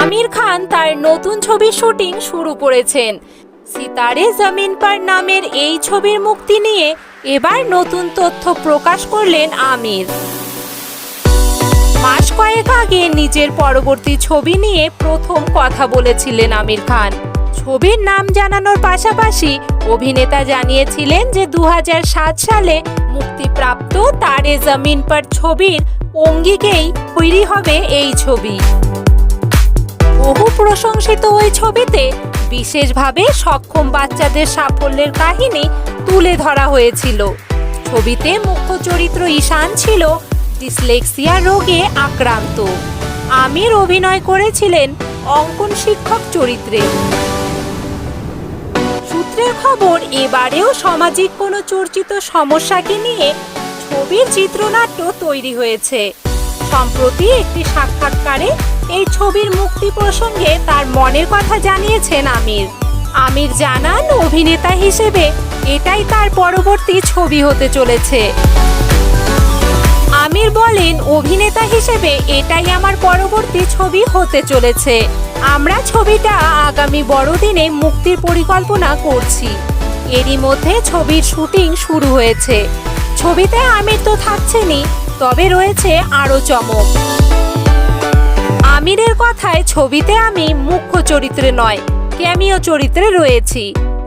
আমির খান তার নতুন ছবির শুটিং শুরু করেছেন। সিতারে জমিন পার নামের এই ছবির মুক্তি নিয়ে এবার নতুন তথ্য প্রকাশ করলেন আমির। মাস কয়েক আগে নিজের পরবর্তী ছবি নিয়ে প্রথম কথা বলেছিলেন আমির খান। ছবির নাম জানানোর পাশাপাশি অভিনেতা জানিয়েছিলেন যে দু হাজার সাত সালে মুক্তিপ্রাপ্ত তারে জমিন পার ছবির অঙ্গিকেই তৈরি হবে এই ছবি। প্রশংসিত ওই ছবিতে বিশেষভাবে সক্ষম বাচ্চাদের সাফল্যের কাহিনী তুলে ধরা হয়েছিল। ছবিতে মুখ্য চরিত্র ঈশান ছিল, ডিসলেক্সিয়া রোগে আক্রান্ত। আমির অভিনয় করেছিলেন অঙ্কন শিক্ষক চরিত্রে। সূত্রের খবর, এবারেও সামাজিক কোনো চর্চিত সমস্যাকে নিয়ে ছবির চিত্রনাট্য তৈরি হয়েছে। সম্প্রতি একটি সাক্ষাৎকারে এই ছবির মুক্তি প্রসঙ্গে তার মনের কথা জানিয়েছেন আমির। আমির জানান, অভিনেতা হিসেবে এটাই তার পরবর্তী ছবি হতে চলেছে। আমির বলেন, অভিনেতা হিসেবে এটাই আমার পরবর্তী ছবি হতে চলেছে। আমরা ছবিটা আগামী বড়দিনে মুক্তির পরিকল্পনা করছি। এরই মধ্যে ছবির শুটিং শুরু হয়েছে। ছবিতে আমির তো থাকছেনই, তবে রয়েছে আরও চমক। কথায় ছবিতে আমি মুখ্য চরিত্রে নয় ক্যামিও চরিত্রে রয়েছি।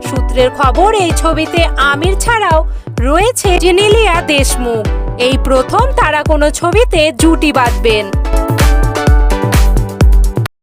সূত্রের খবর, এই ছবিতে আমির ছাড়াও রয়েছে জেনেলিয়া দেশমুখ। এই প্রথম তারা কোনো ছবিতে জুটি বাঁধবেন।